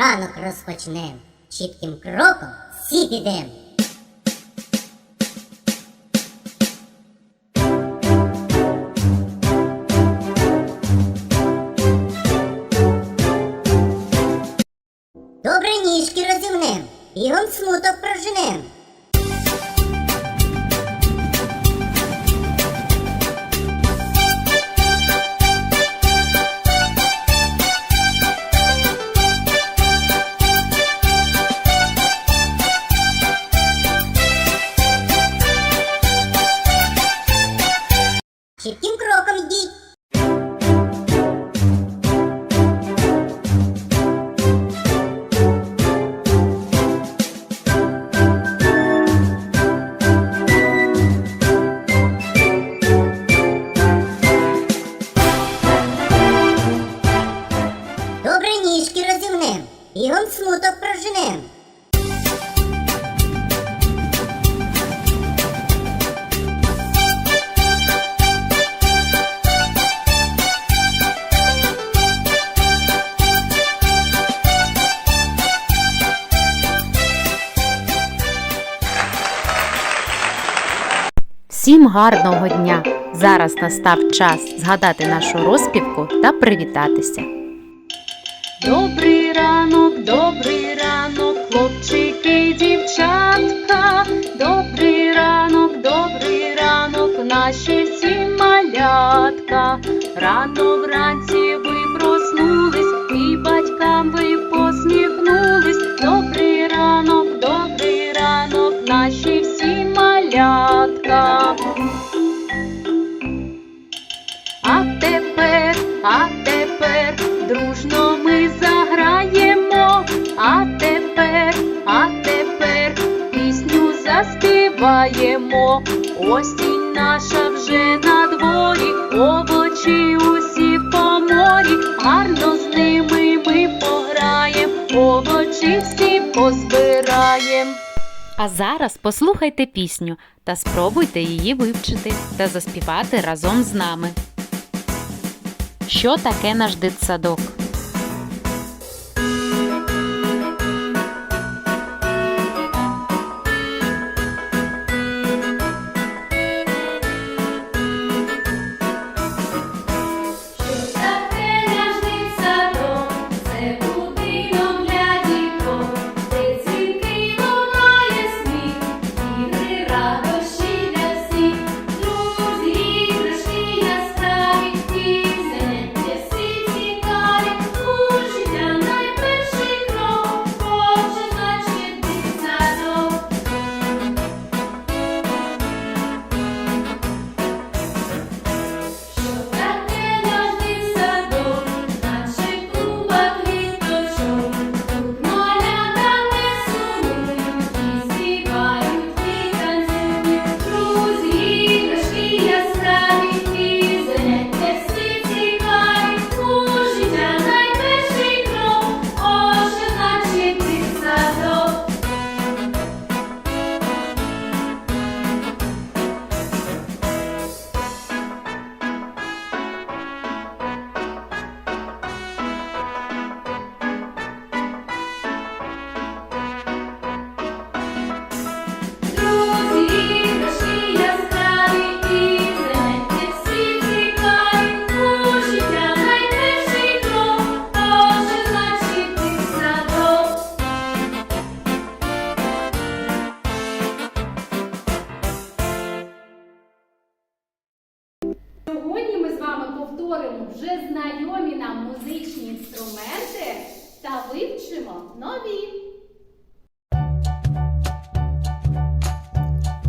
ранок розпочнем, чітким кроком всі підем. Гарного дня! Зараз настав час згадати нашу розпівку та привітатися. Добрий ранок, добрий ранок, хлопчики дівчатка. Добрий ранок, добрий ранок, наші всі малятка. Рано вранці ви проснулись, і батькам ви посміхнулись. Добрий ранок, добрий ранок, наші всі малятка. Заспіваємо. Осінь наша вже на дворі, овочі усі по морі, гарно з ними ми пограєм, овочі всі позбираєм. А зараз послухайте пісню та спробуйте її вивчити та заспівати разом з нами. Що таке наш дитсадок?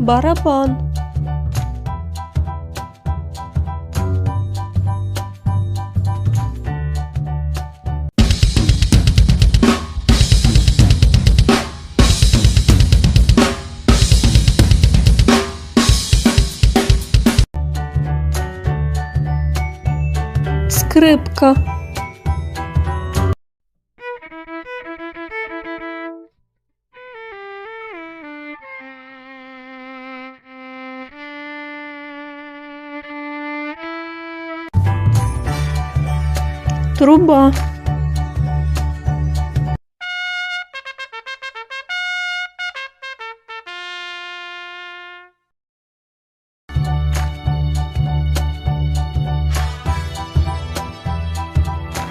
Барабан, скрипка, труба.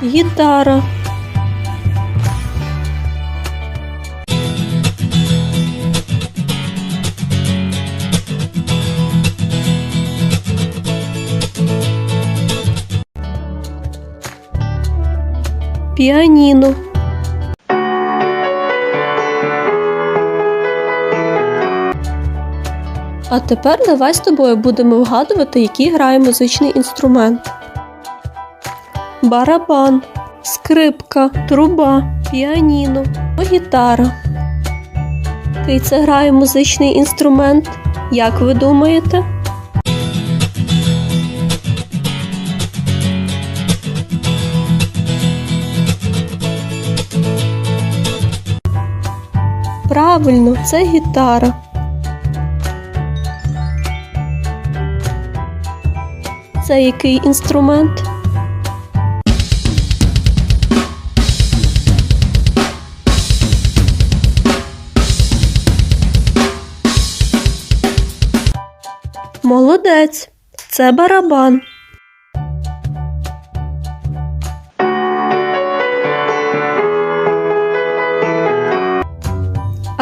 Гітара Піаніно. А тепер давай з тобою будемо вгадувати, який грає музичний інструмент. Барабан, скрипка, труба, піаніно, гітара. Який це грає музичний інструмент? Як ви думаєте? Правильно, це гітара. Це який інструмент? Молодець. Це барабан.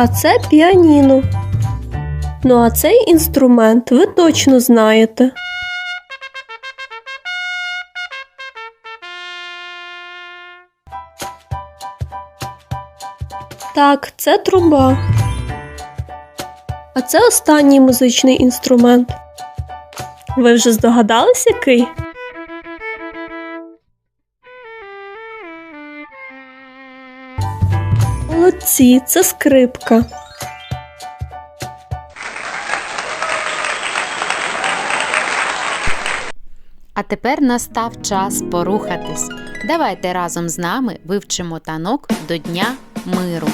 А це піаніно. Ну а цей інструмент ви точно знаєте. Так, це труба. А це останній музичний інструмент. Ви вже здогадались, який? Молодці, це скрипка. А тепер настав час порухатись. Давайте разом з нами вивчимо танок до Дня миру.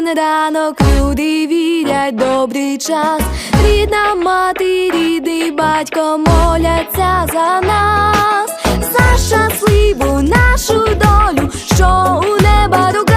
Кожен ранок люди вірять добрий час. Рідна мати, рідний батько моляться за нас, за щасливу нашу долю, що у неба рука,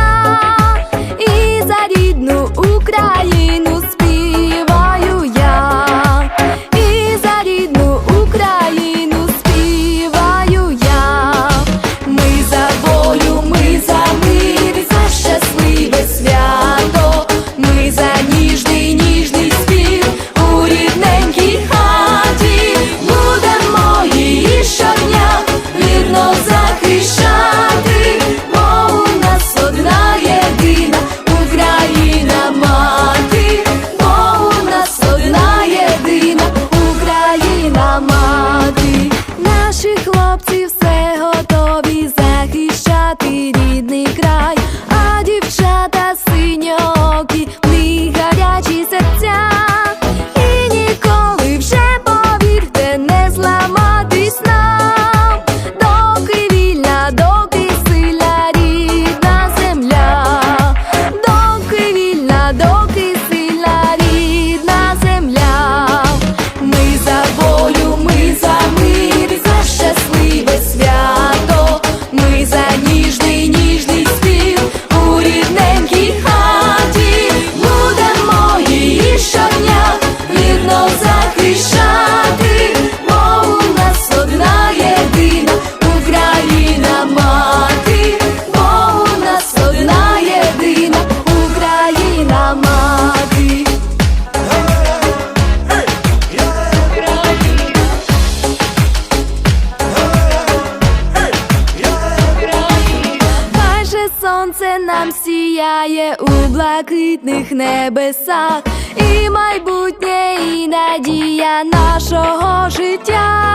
блакитних небесах, і майбутнє, і надія нашого життя.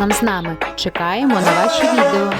Разом з нами. Чекаємо на ваші відео.